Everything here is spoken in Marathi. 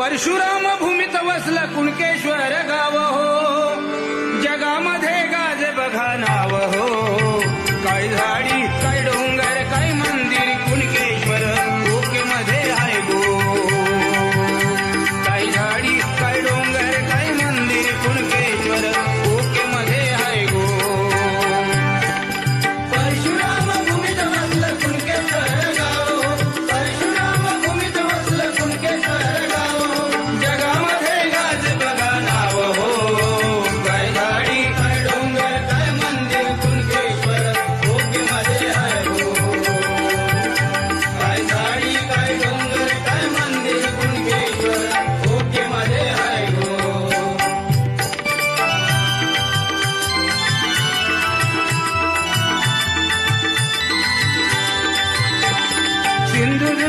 परशुराम भूमीत वसला कुणकेश्वर गाव हो. जगामध्ये गाज बघाना